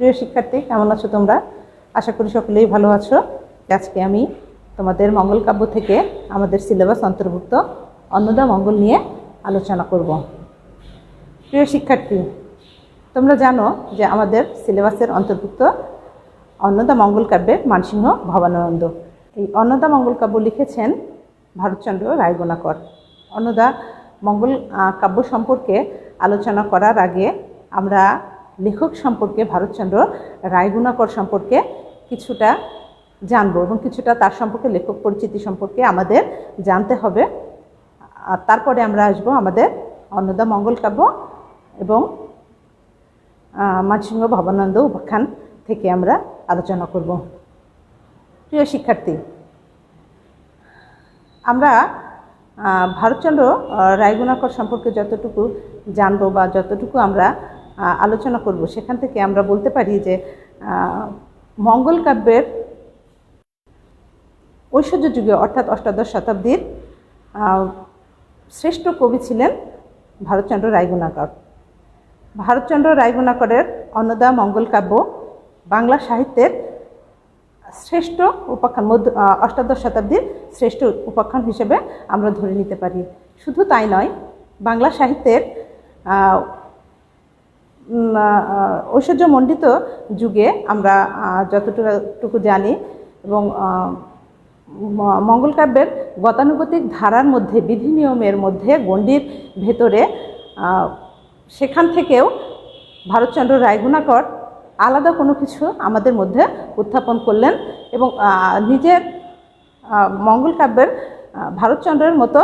প্রিয় শিক্ষার্থী, কেমন আছো তোমরা? আশা করি সকলেই ভালো আছো। আজকে আমি তোমাদের মঙ্গল কাব্য থেকে আমাদের সিলেবাস অন্তর্ভুক্ত অন্নদা মঙ্গল নিয়ে আলোচনা করব। প্রিয় শিক্ষার্থী, তোমরা জানো যে আমাদের সিলেবাসের অন্তর্ভুক্ত অন্নদা মঙ্গল কাব্যের মানসিংহ ভবানন্দ এই অন্নদা মঙ্গল কাব্য লিখেছেন ভারতচন্দ্র রায়গোনাকর। অন্নদা মঙ্গল কাব্য সম্পর্কে আলোচনা করার আগে আমরা লেখক সম্পর্কে, ভারতচন্দ্র রায়গুণাকর সম্পর্কে কিছুটা জানব এবং কিছুটা তার সম্পর্কে, লেখক পরিচিতি সম্পর্কে আমাদের জানতে হবে। আর তারপরে আমরা আসব আমাদের অন্নদা মঙ্গল কাব্য এবং মানসিংহ ভবানন্দ উপাখ্যান থেকে আমরা আলোচনা করব। প্রিয় শিক্ষার্থী, আমরা ভারতচন্দ্র রায়গুণাকর সম্পর্কে যতটুকু জানব বা যতটুকু আমরা আলোচনা করব। সেখান থেকে আমরা বলতে পারি যে মঙ্গল কাব্যের ঐশ্বর্য যুগে অর্থাৎ অষ্টাদশ শতাব্দীর শ্রেষ্ঠ কবি ছিলেন ভারতচন্দ্র রায়গুণাকর। ভারতচন্দ্র রায়গুণাকরের অন্নদা মঙ্গল কাব্য বাংলা সাহিত্যের শ্রেষ্ঠ উপাখ্যান, মধ্য অষ্টাদশ শতাব্দীর শ্রেষ্ঠ উপাখ্যান হিসেবে আমরা ধরে নিতে পারি। শুধু তাই নয়, বাংলা সাহিত্যের ঐশ্বর্যমণ্ডিত যুগে আমরা যতটুকু জানি এবং আহ, ম- মঙ্গল কাব্যের গতানুগতিক ধারার মধ্যে বিধি নিয়মের মধ্যে গণ্ডির ভেতরে সেখান থেকেও ভারতচন্দ্র রায়গুণাকর আলাদা কোনো কিছু আমাদের মধ্যে উত্থাপন করলেন এবং নিজের আহ, মঙ্গল কাব্যের ভারতচন্দ্রের মতো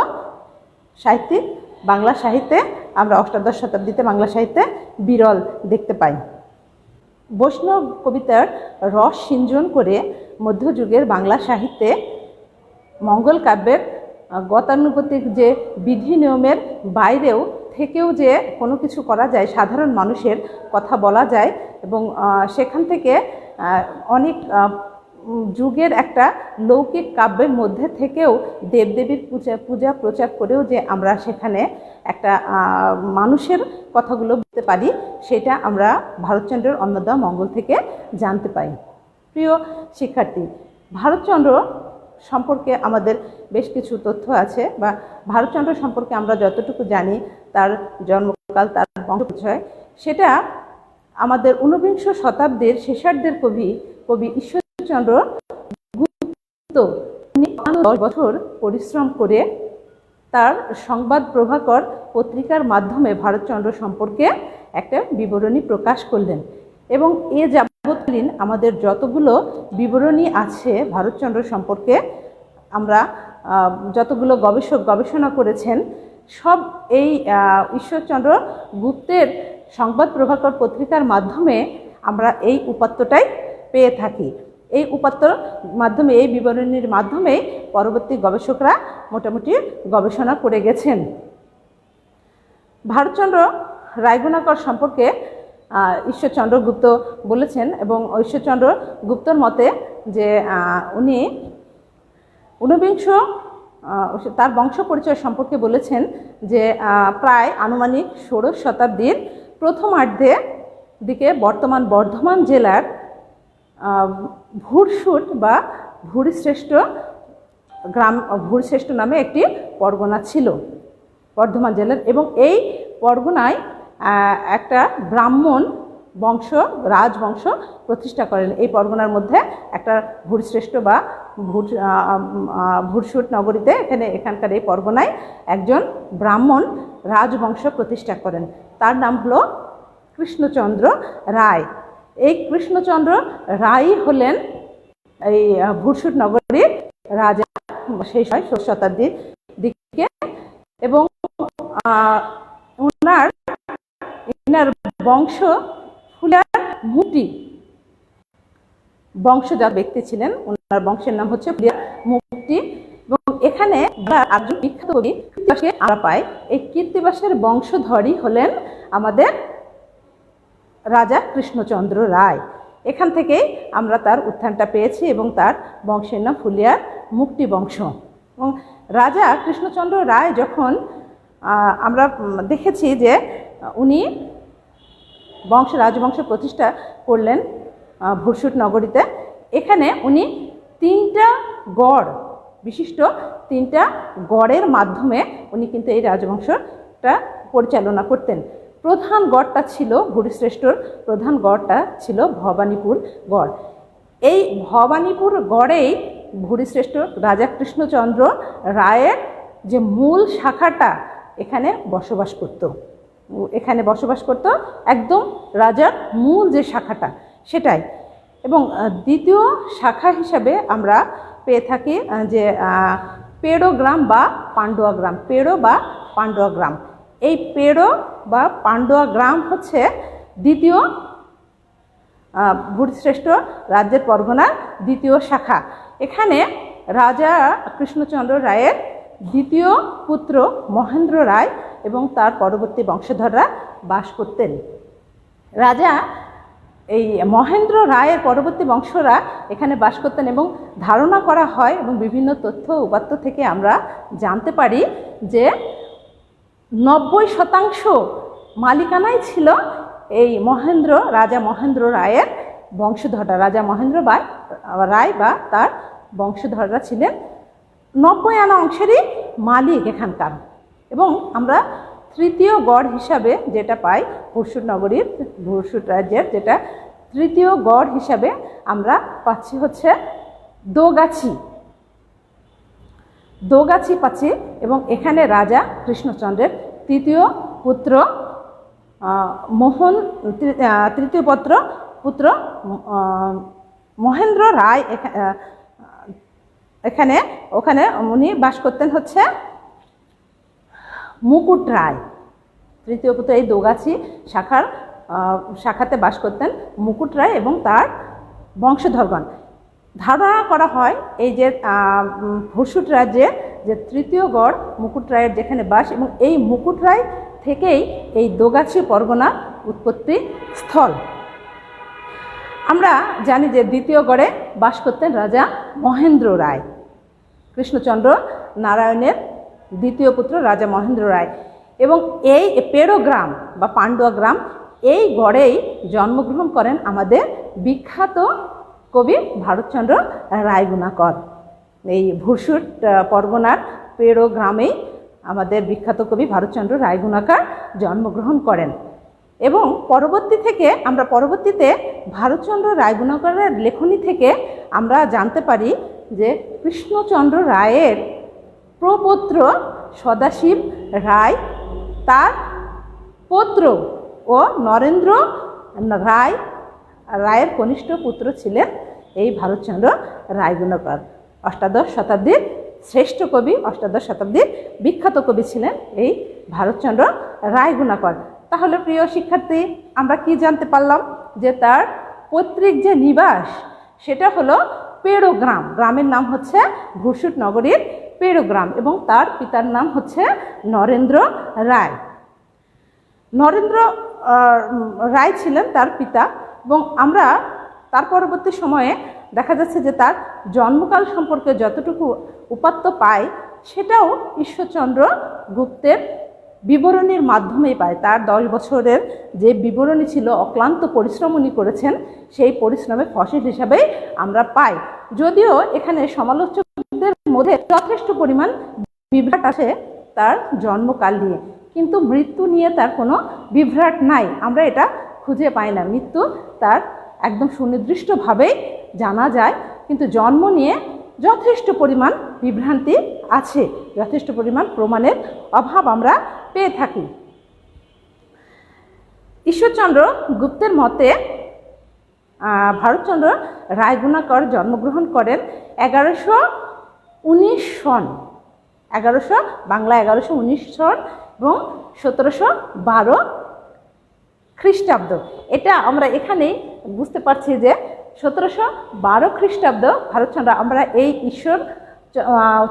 সাহিত্যিক বাংলা সাহিত্যে আমরা অষ্টাদশ শতাব্দীতে বাংলা সাহিত্যে বিরল দেখতে পাই। বৈষ্ণব কবিতার রস সিঞ্জন করে মধ্যযুগের বাংলা সাহিত্যে মঙ্গল কাব্যের গতানুগতিক যে বিধি নিয়মের বাইরেও থেকেও যে কোনো কিছু করা যায়, সাধারণ মানুষের কথা বলা যায় এবং সেখান থেকে অনেক যুগের একটা লৌকিক কাব্যের মধ্যে থেকেও দেবদেবীর পূজা পূজা প্রচার করেও যে আমরা সেখানে একটা মানুষের কথাগুলো বলতে পারি, সেটা আমরা ভারতচন্দ্রের অন্নদা মঙ্গল থেকে জানতে পাই। প্রিয় শিক্ষার্থী, ভারতচন্দ্র সম্পর্কে আমাদের বেশ কিছু তথ্য আছে বা ভারতচন্দ্র সম্পর্কে আমরা যতটুকু জানি, তার জন্মকাল, তার বংশপরিচয়, সেটা আমাদের ঊনবিংশ শতাব্দীর শেষার্ধের কবি কবি ঈশ্বরচন্দ্র গুপ্ত। দশ বছর পরিশ্রম করে তার সংবাদ প্রভাকর পত্রিকার মাধ্যমে ভারতচন্দ্র সম্পর্কে একটা বিবরণী প্রকাশ করলেন এবং এ যাবৎকালীন আমাদের যতগুলো বিবরণী আছে ভারতচন্দ্র সম্পর্কে আমরা যতগুলো গবেষক গবেষণা করেছেন, সব এই ঈশ্বরচন্দ্র গুপ্তের সংবাদ প্রভাকর পত্রিকার মাধ্যমে আমরা এই উপাত্তটাই পেয়ে থাকি। এই উপাত্তর মাধ্যমে, এই বিবরণীর মাধ্যমে পরবর্তী গবেষকরা মোটামুটি গবেষণা করে গেছেন। ভারতচন্দ্র রায়গুণাকর সম্পর্কে ঈশ্বরচন্দ্র গুপ্ত বলেছেন এবং ঈশ্বরচন্দ্র গুপ্তর মতে যে উনি ঊনবিংশ তার বংশ পরিচয় সম্পর্কে বলেছেন যে প্রায় আনুমানিক ষোড়শ শতাব্দীর প্রথমার্ধে দিকে বর্তমান বর্ধমান জেলার ভুরসুট বা ভুরিশ্রেষ্ঠ গ্রাম, ভুরশ্রেষ্ঠ নামে একটি পরগনা ছিল, বর্ধমান জেলার। এবং এই পরগনায় একটা ব্রাহ্মণ বংশ রাজবংশ প্রতিষ্ঠা করেন। এই পরগনার মধ্যে একটা ভুরশ্রেষ্ঠ বা ভুর ভুরসুট নগরীতে এখানে, এখানকার এই পরগনায় একজন ব্রাহ্মণ রাজবংশ প্রতিষ্ঠা করেন। তার নাম হলো কৃষ্ণচন্দ্র রায়। এই কৃষ্ণচন্দ্র রায় হলেন এই ভুরসুট নগরীর রাজা, সেই সময় ষোড়শ শতাব্দীর দিকে। এবং ওনার এনার বংশ ফুলার মুটি। বংশজাত ব্যক্তি ছিলেন। ওনার বংশের নাম হচ্ছে ফুলিয়ার মুক্তি এবং এখানে বিখ্যাত কবি কৃত্তিবাসকে আমরা পাই এই কীর্তিবাসের বংশধরই হলেন আমাদের রাজা কৃষ্ণচন্দ্র রায়। এখান থেকেই আমরা তার উত্থানটা পেয়েছি এবং তার বংশের নাম ফুলিয়ার মুক্তি বংশ এবং রাজা কৃষ্ণচন্দ্র রায় যখন আমরা দেখেছি যে উনি বংশ, রাজবংশ প্রতিষ্ঠা করলেন ভুরসুট নগরীতে, এখানে উনি তিনটা গড়, বিশিষ্ট তিনটা গড়ের মাধ্যমে উনি কিন্তু এই রাজবংশটা পরিচালনা করতেন। প্রধান গড়টা ছিল ভুরিশ্রেষ্ঠর প্রধান গড়টা ছিল ভবানীপুর গড়। এই ভবানীপুর গড়েই ভুরিশ্রেষ্ঠ রাজা কৃষ্ণচন্দ্র রায়ের যে মূল শাখাটা এখানে বসবাস করত। এখানে বসবাস করত একদম রাজার মূল যে শাখাটা সেটাই। এবং দ্বিতীয় শাখা হিসাবে আমরা পেয়ে থাকি যে পেড়ো গ্রাম বা পান্ডুয়া গ্রাম। পেড়ো বা পান্ডুয়া গ্রাম। এই পেড়ো বা পান্ডুয়া গ্রাম হচ্ছে দ্বিতীয় ভূতশ্রেষ্ঠ রাজ্যের পরগনার দ্বিতীয় শাখা। এখানে রাজা কৃষ্ণচন্দ্র রায়ের দ্বিতীয় পুত্র মহেন্দ্র রায় এবং তার পরবর্তী বংশধররা বাস করতেন। রাজা, এই মহেন্দ্র রায়ের পরবর্তী বংশরা এখানে বাস করতেন এবং ধারণা করা হয় এবং বিভিন্ন তথ্য উপাত্ত থেকে আমরা জানতে পারি যে নব্বই শতাংশ মালিকানাই ছিল এই মহেন্দ্র, রাজা মহেন্দ্র রায়ের বংশধররা। রাজা মহেন্দ্র বা, রায় বা তার বংশধররা ছিলেন নব্বই আনা অংশেরই মালিক এখানকার। এবং আমরা তৃতীয় গড় হিসাবে যেটা পাই ভুরসুট নগরীর ভুরসুট রাজ্যের যেটা তৃতীয় গড় হিসাবে আমরা পাচ্ছি হচ্ছে দোগাছি। দোগাছি পাচ্ছি এবং এখানে রাজা কৃষ্ণচন্দ্রের তৃতীয় পুত্র মোহন তৃতীয় পুত্র পুত্র মহেন্দ্র রায় এখা- এখানে, ওখানে উনি বাস করতেন হচ্ছে মুকুট রায়। তৃতীয় পুত্র এই দোগাছি শাখার শাখাতে বাস করতেন মুকুট রায় এবং তার বংশধরগণ। ধারণা করা হয় এই যে উম, রাজ্যের যে তৃতীয় গড় মুকুট রায়ের যেখানে বাস এবং এই মুকুট রায় থেকেই এই দোগাছি পরগনা উৎপত্তি স্থল। আমরা জানি যে দ্বিতীয় গড়ে বাস করতেন রাজা মহেন্দ্র রায়। কৃষ্ণচন্দ্র নারায়ণের দ্বিতীয় পুত্র রাজা মহেন্দ্র রায়। এবং এই পেড়ো গ্রাম বা পান্ডুয়া গ্রাম এই গড়েই জন্মগ্রহণ করেন আমাদের বিখ্যাত কবি ভারতচন্দ্র রায়গুণাকর। এই ভুরসুট পরগনার পেড়ো গ্রামেই আমাদের বিখ্যাত কবি ভারতচন্দ্র রায়গুণাকার জন্মগ্রহণ করেন। এবং পরবর্তী থেকে আমরা পরবর্তীতে ভারতচন্দ্র রায়গুণাকরের লেখনী থেকে আমরা জানতে পারি যে কৃষ্ণচন্দ্র রায়ের প্রপৌত্র সদাশিব রায়, তার পৌত্র ও নরেন্দ্র রায় রায়ের কনিষ্ঠ পুত্র ছিলেন এই ভারতচন্দ্র রায়গুণকর। অষ্টাদশ শতাব্দীর শ্রেষ্ঠ কবি, অষ্টাদশ শতাব্দীর বিখ্যাত কবি ছিলেন এই ভারতচন্দ্র রায়গুণাকর। তাহলে প্রিয় শিক্ষার্থী, আমরা কি জানতে পারলাম? যে তার পৈতৃক যে নিবাস, সেটা হলো পেড়ো গ্রাম গ্রামের নাম হচ্ছে ভুরসুট নগরীর পেড়ো গ্রাম এবং তার পিতার নাম হচ্ছে নরেন্দ্র রায়। নরেন্দ্র রায় ছিলেন তার পিতা এবং আমরা তার পরবর্তী সময়ে দেখা যাচ্ছে যে তার জন্মকাল সম্পর্কে যতটুকু উপাত্ত পায়, সেটাও ঈশ্বরচন্দ্র গুপ্তের বিবরণীর মাধ্যমেই পায়। তার দশ বছরের যে বিবরণী ছিল, অক্লান্ত পরিশ্রম উনি করেছেন, সেই পরিশ্রমের ফসল হিসাবেই আমরা পাই। যদিও এখানে সমালোচকদের মধ্যে যথেষ্ট পরিমাণ বিভ্রাট আছে তার জন্মকাল নিয়ে, কিন্তু মৃত্যু নিয়ে তার কোনো বিভ্রাট নাই। আমরা এটা খুঁজে পাই না। মৃত্যু তার একদম সুনির্দিষ্টভাবেই জানা যায়, কিন্তু জন্ম নিয়ে যথেষ্ট পরিমাণ বিভ্রান্তি আছে। যথেষ্ট পরিমাণ প্রমাণের অভাব আমরা পেয়ে থাকি। ঈশ্বরচন্দ্র গুপ্তের মতে ভারতচন্দ্র রায়গুণাকর জন্মগ্রহণ করেন এগারোশো উনিশ সন। এগারোশো বাংলা এগারোশো উনিশ সন এবং সতেরোশো বারো খ্রিস্টাব্দ। এটা আমরা এখানেই বুঝতে পারছি যে সতেরোশো বারো খ্রিস্টাব্দ ভারতচন্দ্র আমরা এই ঈশ্বর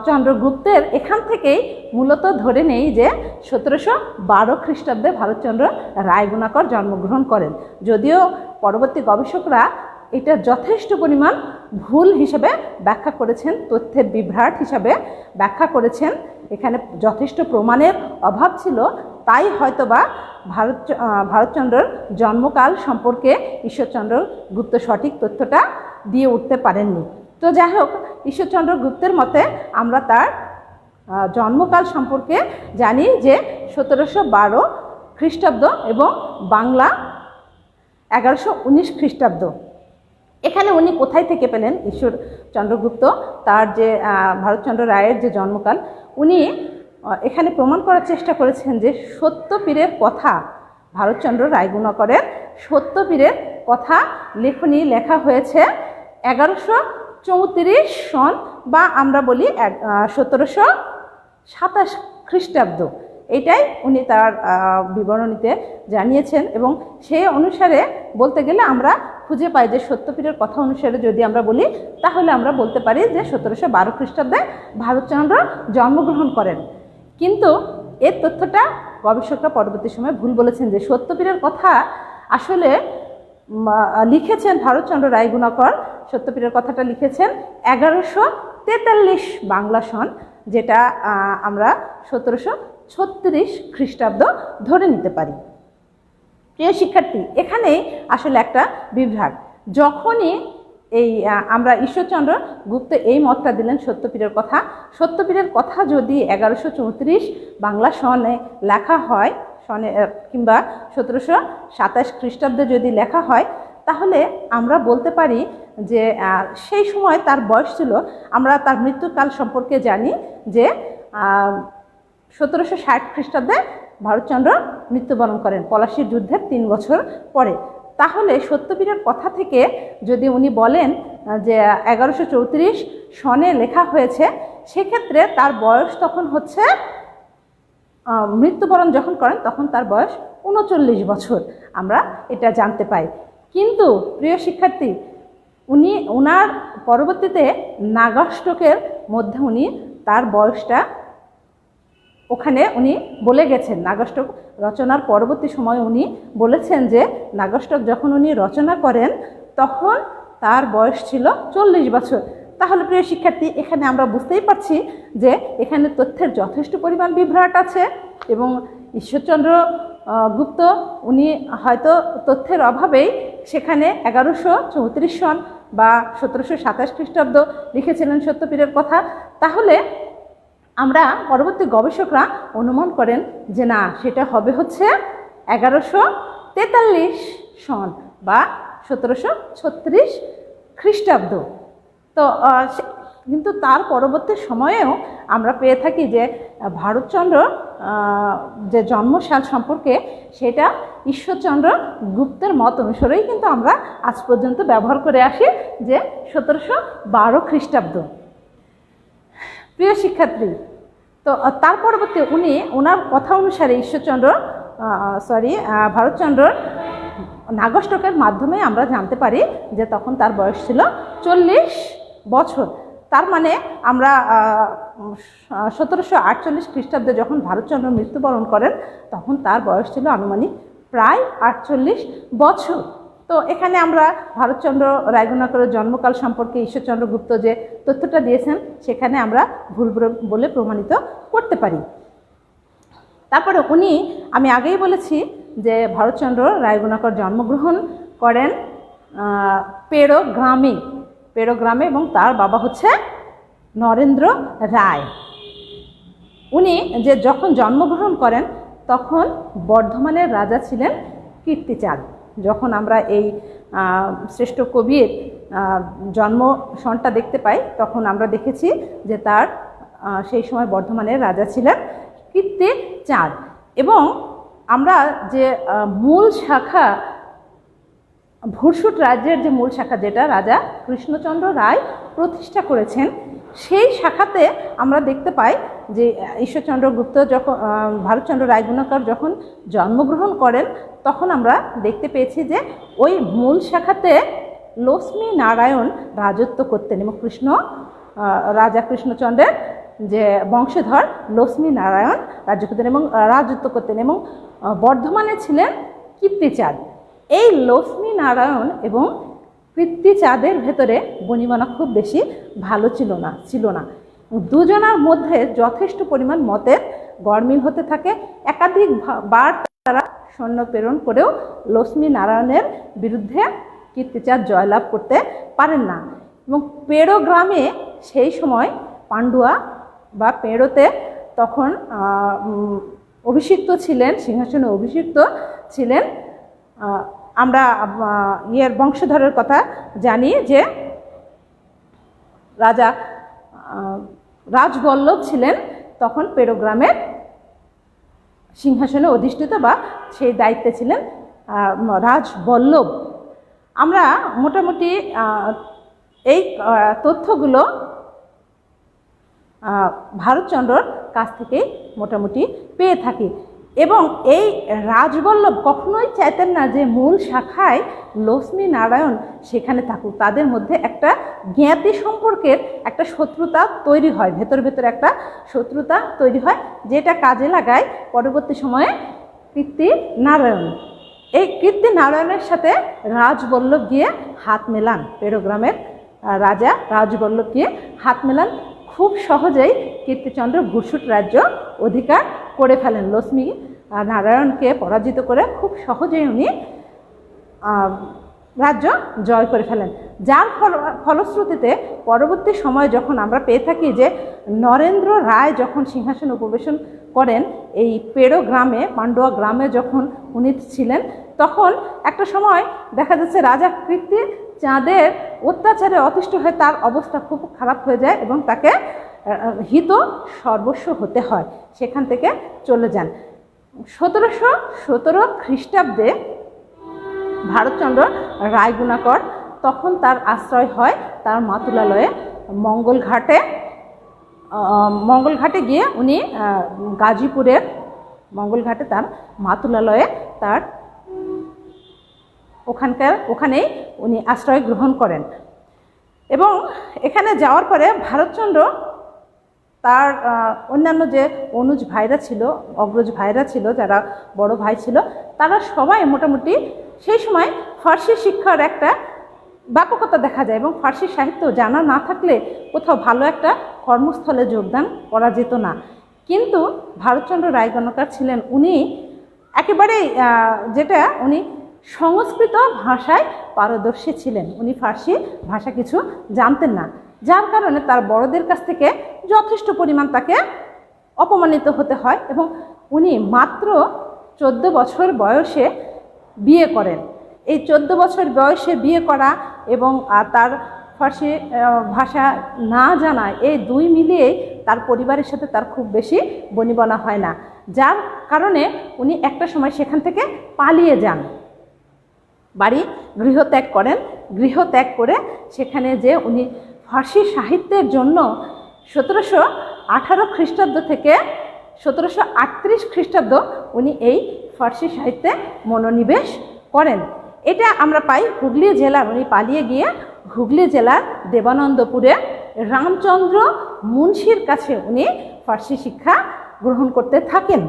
চন্দ্রগুপ্তের এখান থেকেই মূলত ধরে নেই যে সতেরোশো বারো খ্রিস্টাব্দে ভারতচন্দ্র রায়গুণাকর জন্মগ্রহণ করেন। যদিও পরবর্তী গবেষকরা এটা যথেষ্ট পরিমাণ ভুল হিসেবে ব্যাখ্যা করেছেন, তথ্যের বিভ্রাট হিসাবে ব্যাখ্যা করেছেন। এখানে যথেষ্ট প্রমাণের অভাব ছিল তাই হয়তোবা ভারত ভারতচন্দ্রর জন্মকাল সম্পর্কে ঈশ্বরচন্দ্র গুপ্ত সঠিক তথ্যটা দিয়ে উঠতে পারেননি। তো যাই হোক ঈশ্বরচন্দ্র গুপ্তের মতে আমরা তার জন্মকাল সম্পর্কে জানি যে সতেরোশো বারো খ্রিস্টাব্দ এবং বাংলা এগারোশো উনিশ খ্রিস্টাব্দ। এখানে উনি কোথায় থেকে পেলেন ঈশ্বর চন্দ্রগুপ্ত তার যে ভারতচন্দ্র রায়ের যে জন্মকাল, উনি এখানে প্রমাণ করার চেষ্টা করেছেন যে সত্যপীরের কথা ভারতচন্দ্র রায়গুণকরের সত্যপীরের কথা লেখনী লেখা হয়েছে এগারোশো চৌত্রিশ সন বা আমরা বলি সতেরোশো সাতাশ খ্রিস্টাব্দ। এটাই উনি তার বিবরণীতে জানিয়েছেন এবং সেই অনুসারে বলতে গেলে আমরা খুঁজে পাই যে সত্যপীরের কথা অনুসারে যদি আমরা বলি, তাহলে আমরা বলতে পারি যে সতেরোশো বারো খ্রিস্টাব্দে ভারতচন্দ্র জন্মগ্রহণ করেন। কিন্তু এর তথ্যটা গবেষকরা পরবর্তী সময় ভুল বলেছেন যে সত্যপীরের কথা আসলে লিখেছেন ভারতচন্দ্র রায়গুণাকর। সত্যপীরের কথাটা লিখেছেন এগারোশো তেতাল্লিশ বাংলা সন, যেটা আমরা সতেরোশো ছত্রিশ খ্রিস্টাব্দ ধরে নিতে পারি। প্রিয় শিক্ষার্থী, এখানেই আসলে একটা বিভ্রাট। যখনই এই আমরা ঈশ্বরচন্দ্র গুপ্ত এই মতটা দিলেন সত্যপীরের কথা। সত্যপীরের কথা যদি এগারোশো চৌত্রিশ বাংলা সনে লেখা হয়, সনে কিংবা সতেরোশো সাতাশ খ্রিস্টাব্দে যদি লেখা হয়, তাহলে আমরা বলতে পারি যে সেই সময় তার বয়স ছিল, আমরা তার মৃত্যুকাল সম্পর্কে জানি যে সতেরোশো ষাট খ্রিস্টাব্দে ভারতচন্দ্র মৃত্যুবরণ করেন পলাশির যুদ্ধের তিন বছর পরে। তাহলে সত্যবীরের কথা থেকে যদি উনি বলেন যে এগারোশো চৌত্রিশ সনে লেখা হয়েছে, সেক্ষেত্রে তার বয়স তখন হচ্ছে মৃত্যুবরণ যখন করেন, তখন তার বয়স উনচল্লিশ বছর। আমরা এটা জানতে পাই। কিন্তু প্রিয় শিক্ষার্থী, উনি ওনার পরবর্তীতে নাগাষ্টকের মধ্যে উনি তার বয়সটা ওখানে উনি বলে গেছেন, নাগাষ্টক রচনার পরবর্তী সময়ে উনি বলেছেন যে, নাগাষ্টক যখন উনি রচনা করেন, তখন তার বয়স ছিল চল্লিশ বছর। তাহলে প্রিয় শিক্ষার্থী, এখানে আমরা বুঝতেই পারছি যে, এখানে তথ্যের যথেষ্ট পরিমাণ বিভ্রাট আছে এবং ঈশ্বরচন্দ্র গুপ্ত উনি হয়তো তথ্যের অভাবেই সেখানে এগারোশো চৌত্রিশ সন বা সতেরোশো সাতাশ খ্রিস্টাব্দ লিখেছিলেন সত্যপীরের কথা। তাহলে আমরা পরবর্তী গবেষকরা অনুমান করেন যে না, সেটা হবে হচ্ছে এগারোশো তেতাল্লিশ সন বা সতেরোশো ছত্রিশ খ্রিস্টাব্দ। তো কিন্তু তার পরবর্তী সময়েও আমরা পেয়ে থাকি যে ভারতচন্দ্র যে জন্মসাল সম্পর্কে সেটা ঈশ্বরচন্দ্র গুপ্তের মত অনুসারেই কিন্তু আমরা আজ পর্যন্ত ব্যবহার করে আসি যে সতেরোশো বারো খ্রিস্টাব্দ। প্রিয় শিক্ষার্থী, তো তার পরবর্তী উনি ওনার কথা অনুসারে ঈশ্বরচন্দ্র সরি ভারতচন্দ্রর নাগষ্টকের মাধ্যমে আমরা জানতে পারি যে তখন তার বয়স ছিল চল্লিশ বছর। তার মানে আমরা সতেরোশো আটচল্লিশ খ্রিস্টাব্দে যখন ভারতচন্দ্র মৃত্যুবরণ করেন, তখন তার বয়স ছিল আনুমানিক প্রায় আটচল্লিশ বছর। তো এখানে আমরা ভারতচন্দ্র রায়গুণাকরের জন্মকাল সম্পর্কে ঈশ্বরচন্দ্র গুপ্ত যে তথ্যটা দিয়েছেন, সেখানে আমরা ভুল বলে- প্রমাণিত করতে পারি। তারপরে উনি, আমি আগেই বলেছি যে ভারতচন্দ্র রায়গুণাকর জন্মগ্রহণ করেন পেড়ো গ্রামে পেড়ো গ্রামে এবং তার বাবা হচ্ছে নরেন্দ্র রায়। উনি যে যখন জন্মগ্রহণ করেন, তখন বর্ধমানের রাজা ছিলেন কীর্তিচাঁদ। যখন আমরা এই শ্রেষ্ঠ কবির জন্ম সনটা দেখতে পাই, তখন আমরা দেখেছি যে তার সেই সময় বর্ধমানের রাজা ছিলেন কীর্তি চাঁদ। এবং আমরা যে মূল শাখা, ভুরসুট রাজ্যের যে মূল শাখা যেটা রাজা কৃষ্ণচন্দ্র রায় প্রতিষ্ঠা করেছেন, সেই শাখাতে আমরা দেখতে পাই যে ঈশ্বরচন্দ্র গুপ্ত যখন ভারতচন্দ্র রায়গুণাকর যখন জন্মগ্রহণ করেন, তখন আমরা দেখতে পেয়েছি যে, ওই মূল শাখাতে লক্ষ্মী নারায়ণ রাজত্ব করতেন এবং কৃষ্ণ রাজা কৃষ্ণচন্দ্রের যে বংশধর লক্ষ্মী নারায়ণ রাজ্য করতেন এবং রাজত্ব করতেন এবং বর্ধমানে ছিলেন কীর্তিচাঁদ। এই লক্ষ্মী নারায়ণ এবং কৃত্তিচাঁদের ভেতরে বনিমানা খুব বেশি ভালো ছিল না ছিল না। দুজনার মধ্যে যথেষ্ট পরিমাণ মতের গড়মিল হতে থাকে। একাধিক বার তারা সৈন্য প্রেরণ করেও লক্ষ্মী নারায়ণের বিরুদ্ধে কীর্তিচার জয়লাভ করতে পারেন না। এবং পেড়ো গ্রামে সেই সময় পান্ডুয়া বা পেড়োতে তখন অভিষিক্ত ছিলেন, সিংহাসনে অভিষিক্ত ছিলেন। আমরা ইয়ের বংশধরের কথা জানি যে রাজা রাজবল্লভ ছিলেন তখন পেরোগ্রামের সিংহাসনে অধিষ্ঠিত বা সেই দায়িত্বে ছিলেন রাজবল্লভ। আমরা মোটামুটি এই তথ্যগুলো ভারতচন্দ্রর কাছ থেকে মোটামুটি পেয়ে থাকি। এবং এই রাজবল্লভ কখনোই চাইতেন না যে মূল শাখায় লক্ষ্মী নারায়ণ সেখানে থাকুক। তাদের মধ্যে একটা জ্ঞাতি সম্পর্কের একটা শত্রুতা তৈরি হয়, ভেতর ভেতর একটা শত্রুতা তৈরি হয়, যেটা কাজে লাগায় পরবর্তী সময়ে কীর্তি নারায়ণ। এই কীর্তি নারায়ণের সাথে রাজবল্লভ গিয়ে হাত মেলান। পেরোগ্রামের রাজা রাজবল্লভ গিয়ে হাত মেলান। খুব সহজেই কীর্তিচন্দ্র ভূষুট রাজ্য অধিকার করে ফেলেন লক্ষ্মী। নারায়ণকে পরাজিত করে খুব সহজেই উনি রাজ্য জয় করে ফেলেন। যার ফল, ফলশ্রুতিতে পরবর্তী সময়ে যখন আমরা পেয়ে থাকি যে নরেন্দ্র রায় যখন সিংহাসন উপবেশন করেন, এই পেড়ো গ্রামে পান্ডুয়া গ্রামে যখন উনি ছিলেন, তখন একটা সময় দেখা যাচ্ছে রাজা কীর্তি চাঁদের অত্যাচারে অতিষ্ঠ হয়ে তার অবস্থা খুব খারাপ হয়ে যায় এবং তাকে হিত সর্বস্ব হতে হয়। সেখান থেকে চলে যান। সতেরোশো সতেরো খ্রিস্টাব্দে ভারতচন্দ্র রায়গুণাকর তখন তার আশ্রয় হয় তার মাতুলালয়ে মঙ্গলঘাটে। মঙ্গলঘাটে গিয়ে উনি গাজীপুরের মঙ্গলঘাটে তার মাতুলালয়ে তার ওখানকার, ওখানেই উনি আশ্রয় গ্রহণ করেন। এবং এখানে যাওয়ার পরে ভারতচন্দ্র তার অন্যান্য যে অনুজ ভাইরা ছিল অগ্রজ ভাইরা ছিল যারা বড় ভাই ছিল তারা সবাই মোটামুটি সেই সময় ফার্সি শিক্ষার একটা ব্যাপকতা দেখা যায় এবং ফার্সি সাহিত্য জানা না থাকলে কোথাও ভালো একটা কর্মস্থলে যোগদান করা যেত না। কিন্তু ভারতচন্দ্র রায়গণকার ছিলেন উনি একেবারেই আহ, যেটা উনি সংস্কৃত ভাষায় পারদর্শী ছিলেন। উনি ফার্সি ভাষা কিছু জানতেন না। যার কারণে তার বড়দের কাছ থেকে যথেষ্ট পরিমাণ তাকে অপমানিত হতে হয় এবং উনি মাত্র চোদ্দ বছর বয়সে বিয়ে করেন। এই চোদ্দ বছর বয়সে বিয়ে করা এবং তার ফার্সি ভাষা না জানা এই দুই মিলিয়ে তার পরিবারের সাথে তার খুব বেশি বনিবনা হয় না। যার কারণে উনি একটা সময় সেখান থেকে পালিয়ে যান। বাড়ি গৃহত্যাগ করেন। গৃহত্যাগ করে সেখানে যে উনি ফার্সি সাহিত্যের জন্য সতেরোশো আঠারো খ্রিস্টাব্দ থেকে সতেরোশো আটত্রিশ খ্রিস্টাব্দ উনি এই ফার্সি সাহিত্যে মনোনিবেশ করেন। এটা আমরা পাই হুগলি জেলার, উনি পালিয়ে গিয়ে হুগলি জেলার দেবানন্দপুরে রামচন্দ্র মুন্সির কাছে উনি ফার্সি শিক্ষা গ্রহণ করতে থাকেন।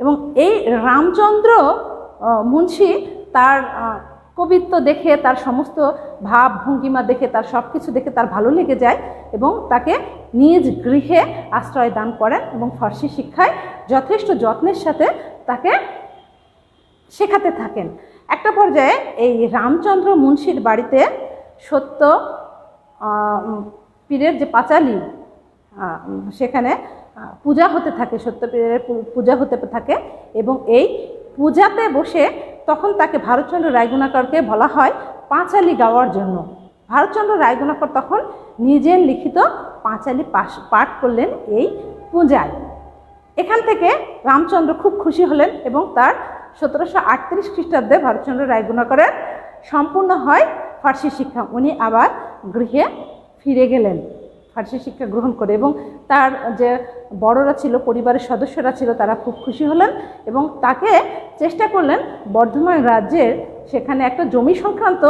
এবং এই রামচন্দ্র মুন্সি তার কবিত্ব দেখে তার সমস্ত ভাব, ভঙ্গিমা দেখে তার সব কিছু দেখে তার ভালো লেগে যায় এবং তাকে নিজ গৃহে আশ্রয় দান করেন এবং ফার্সি শিক্ষায় যথেষ্ট যত্নের সাথে তাকে শেখাতে থাকেন। একটা পর্যায়ে এই রামচন্দ্র মুন্সির বাড়িতে সত্য পীরের যে পাঁচালি সেখানে পূজা হতে থাকে সত্যপীরের পূজা হতে থাকে এবং এই পূজাতে বসে তখন তাকে ভারতচন্দ্র রায়গুণাকরকে বলা হয় পাঁচালি গাওয়ার জন্য। ভারতচন্দ্র রায়গুণাকর তখন নিজের লিখিত পাঁচালি পাঠ করলেন এই পূজায়। এখান থেকে রামচন্দ্র খুব খুশি হলেন এবং তার সতেরোশো আটত্রিশ খ্রিস্টাব্দে ভারতচন্দ্র রায়গুণাকরের সম্পূর্ণ হয় ফার্সি শিক্ষা। উনি আবার গৃহে ফিরে গেলেন। ফার্সি শিক্ষা গ্রহণ করে এবং তার যে বড়রা ছিল, পরিবারের সদস্যরা ছিল, তারা খুব খুশি হলেন এবং তাকে চেষ্টা করলেন বর্ধমান রাজ্যের সেখানে একটা জমি সংক্রান্ত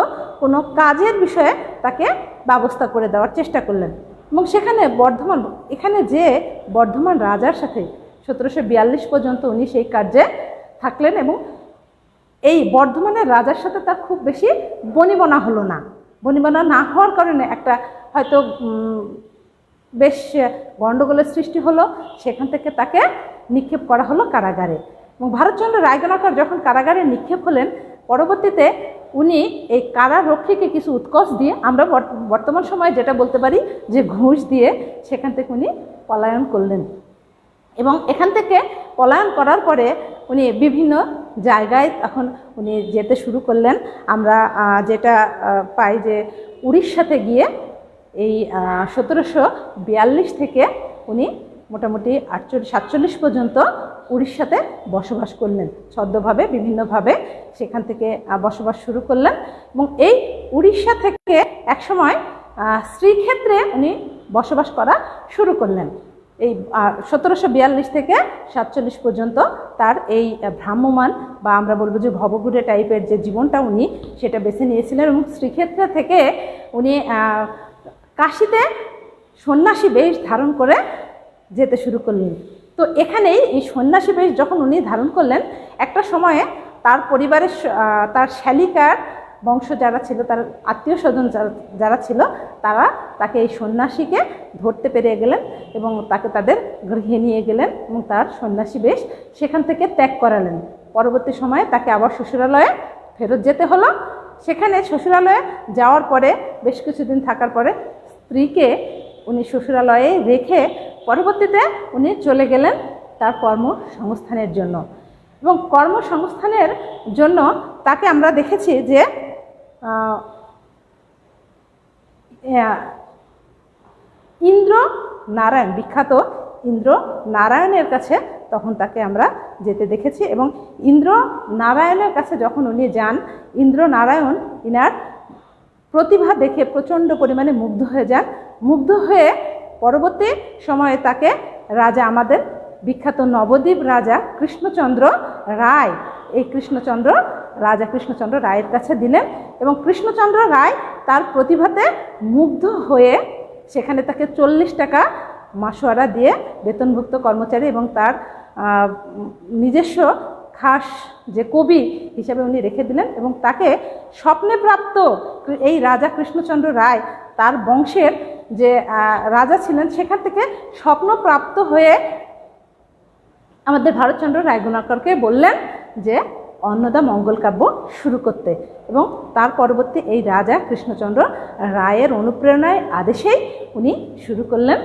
কোনো কাজের বিষয়ে তাকে ব্যবস্থা করে দেওয়ার চেষ্টা করলেন। এবং সেখানে বর্ধমান, এখানে যে বর্ধমান রাজার সাথে সতেরোশো বিয়াল্লিশ পর্যন্ত উনি সেই কার্যে থাকলেন এবং এই বর্ধমানের রাজার সাথে তার খুব বেশি বনিবনা হলো না। বনিবনা না হওয়ার কারণে একটা হয়তো বেশ গণ্ডগোলের সৃষ্টি হলো, সেখান থেকে তাকে নিক্ষেপ করা হলো কারাগারে। এবং ভারতচন্দ্র রায়গণাকর যখন কারাগারে নিক্ষেপ হলেন, পরবর্তীতে উনি এই কারারক্ষীকে কিছু উৎকর্ষ দিয়ে, আমরা বর্ত- বর্তমান সময়ে যেটা বলতে পারি যে ঘুষ দিয়ে সেখান থেকে উনি পলায়ন করলেন। এবং এখান থেকে পলায়ন করার পরে উনি বিভিন্ন জায়গায় তখন উনি যেতে শুরু করলেন। আমরা যেটা পাই যে উড়িষ্যাতে গিয়ে এই সতেরোশো বিয়াল্লিশ থেকে উনি মোটামুটি আটচল্লিশ, সাতচল্লিশ পর্যন্ত উড়িষ্যাতে বসবাস করলেন। ছদ্মভাবে, বিভিন্নভাবে সেখান থেকে বসবাস শুরু করলেন এবং এই উড়িষ্যা থেকে একসময় শ্রীক্ষেত্রে উনি বসবাস করা শুরু করলেন। এই সতেরোশো বিয়াল্লিশ থেকে সাতচল্লিশ পর্যন্ত তার এই ভ্রাম্যমান বা আমরা বলব যে ভবঘুরে টাইপের যে জীবনটা উনি সেটা বেছে নিয়েছিলেন এবং শ্রীক্ষেত্র থেকে উনি কাশিতে সন্ন্যাসী বেশ ধারণ করে যেতে শুরু করলেন। তো এখানেই এই সন্ন্যাসী বেশ যখন উনি ধারণ করলেন, একটা সময়ে তার পরিবারের তার শ্যালিকার বংশ যারা ছিল, তার আত্মীয় স্বজন যারা ছিল, তারা তাকে এই সন্ন্যাসীকে ধরতে পেরে গেলেন এবং তাকে তাদের গৃহে নিয়ে গেলেন এবং তার সন্ন্যাসী বেশ সেখান থেকে ত্যাগ করালেন। পরবর্তী সময়ে তাকে আবার শ্বশুরালয়ে ফেরত যেতে হলো। সেখানে শ্বশুরালয়ে যাওয়ার পরে, বেশ কিছুদিন থাকার পরে স্ত্রীকে উনি শ্বশুরালয়ে রেখে পরবর্তীতে উনি চলে গেলেন তার কর্মসংস্থানের জন্য। এবং কর্মসংস্থানের জন্য তাকে আমরা দেখেছি যে ইন্দ্র নারায়ণ, বিখ্যাত ইন্দ্র নারায়ণের কাছে তখন তাকে আমরা যেতে দেখেছি এবং ইন্দ্র নারায়ণের কাছে যখন উনি যান, ইন্দ্র নারায়ণ ইনার প্রতিভা দেখে প্রচণ্ড পরিমাণে মুগ্ধ হয়ে যান। মুগ্ধ হয়ে পরবর্তী সময়ে তাকে রাজা আমাদের বিখ্যাত নবদ্বীপ রাজা কৃষ্ণচন্দ্র রায়, এই কৃষ্ণচন্দ্র রাজা কৃষ্ণচন্দ্র রায়ের কাছে দিলেন এবং কৃষ্ণচন্দ্র রায় তার প্রতিভাতে মুগ্ধ হয়ে সেখানে তাকে চল্লিশ টাকা মাসোয়ারা দিয়ে বেতনভুক্ত কর্মচারী এবং তার নিজস্ব খাস যে কবি হিসেবে উনি রেখে দিলেন এবং তাকে স্বপ্নে প্রাপ্ত এই রাজা কৃষ্ণচন্দ্র রায় তার বংশের যে রাজা ছিলেন সেখান থেকে স্বপ্নপ্রাপ্ত হয়ে আমাদের ভারতচন্দ্র রায়গুণাকরকে বললেন যে, অন্নদা মঙ্গল কাব্য শুরু করতে। এবং তার পরবর্তী এই রাজা কৃষ্ণচন্দ্র রায়ের অনুপ্রেরণায় আদেশেই উনি শুরু করলেন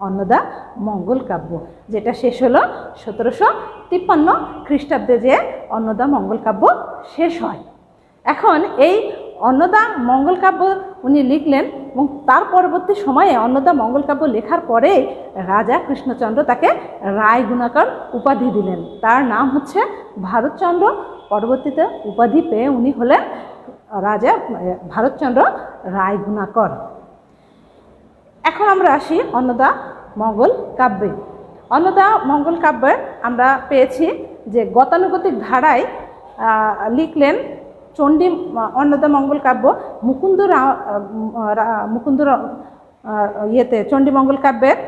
অন্নদা মঙ্গল কাব্য, যেটা শেষ হলো সতেরোশো তিপ্পান্ন খ্রিস্টাব্দে যে অন্নদা মঙ্গল কাব্য শেষ হয়। এখন এই অন্নদা মঙ্গল কাব্য উনি লিখলেন এবং তার পরবর্তী সময়ে অন্নদা মঙ্গল কাব্য লেখার পরে রাজা কৃষ্ণচন্দ্র তাকে রায় গুণাকর উপাধি দিলেন। তার নাম হচ্ছে ভারতচন্দ্র। পরবর্তীতে উপাধি পেয়ে উনি হলেন রাজা, ভারতচন্দ্র রায় গুণাকর এখন আমরা আসি অন্নদা মঙ্গল কাব্যে। অন্নদা মঙ্গল কাব্যে আমরা পেয়েছি যে গতানুগতিক ধারায় লিখলেন চণ্ডী অন্নদা মঙ্গল কাব্য মুকুন্দ মুকুন্দ ইয়েতে চণ্ডী মঙ্গল কাব্যের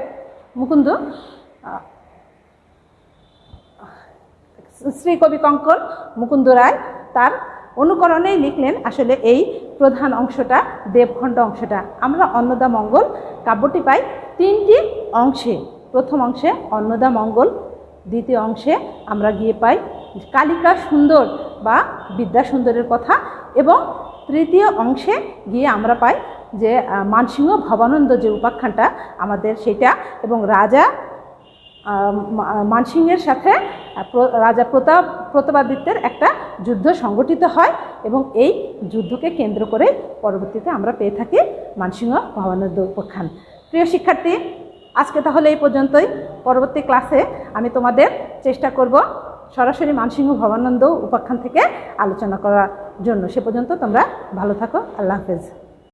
মুকুন্দ আহ, শ্রী কবি কঙ্কন মুকুন্দ রায় তার অনুকরণেই লিখলেন আসলে এই প্রধান অংশটা, দেবখণ্ড অংশটা। আমরা অন্নদা মঙ্গল কাব্যটি পাই তিনটি অংশে। প্রথম অংশে অন্নদা মঙ্গল, দ্বিতীয় অংশে আমরা গিয়ে পাই কালিকা সুন্দর বা বিদ্যা সুন্দরের কথা এবং তৃতীয় অংশে গিয়ে আমরা পাই যে মানসিংহ ভবানন্দ যে উপাখ্যানটা আমাদের সেটা এবং রাজা মানসিংহের সাথে রাজা প্রতাপ, প্রতাপাদিত্যের একটা যুদ্ধ সংগঠিত হয় এবং এই যুদ্ধকে কেন্দ্র করে পরবর্তীতে আমরা পেয়ে থাকি মানসিংহ ভবানন্দ উপাখ্যান প্রিয় শিক্ষার্থী, আজকে তাহলে এই পর্যন্তই। পরবর্তী ক্লাসে আমি তোমাদের চেষ্টা করব সরাসরি মানসিংহ ভবানন্দ উপাখ্যান থেকে আলোচনা করার জন্য। সে পর্যন্ত তোমরা ভালো থাকো। আল্লাহ হাফেজ।